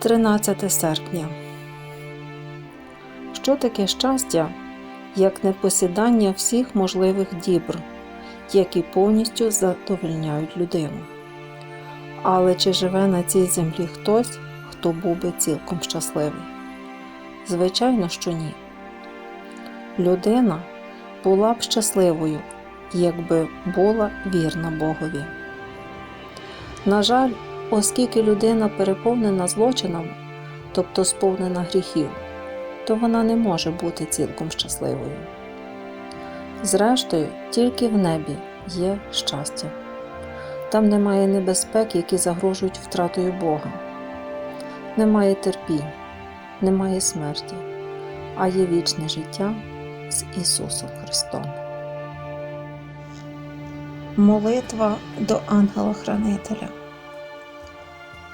13 серпня. Що таке щастя, як не посідання всіх можливих дібр, які повністю задовольняють людину? Але чи живе на цій землі хтось, хто був би цілком щасливий? Звичайно, що ні. Людина була б щасливою, якби була вірна Богові. На жаль, оскільки людина переповнена злочином, тобто сповнена гріхів, то вона не може бути цілком щасливою. Зрештою, тільки в небі є щастя. Там немає небезпек, які загрожують втратою Бога, немає терпінь, немає смерті, а є вічне життя з Ісусом Христом. Молитва до ангела-хранителя.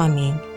Амінь.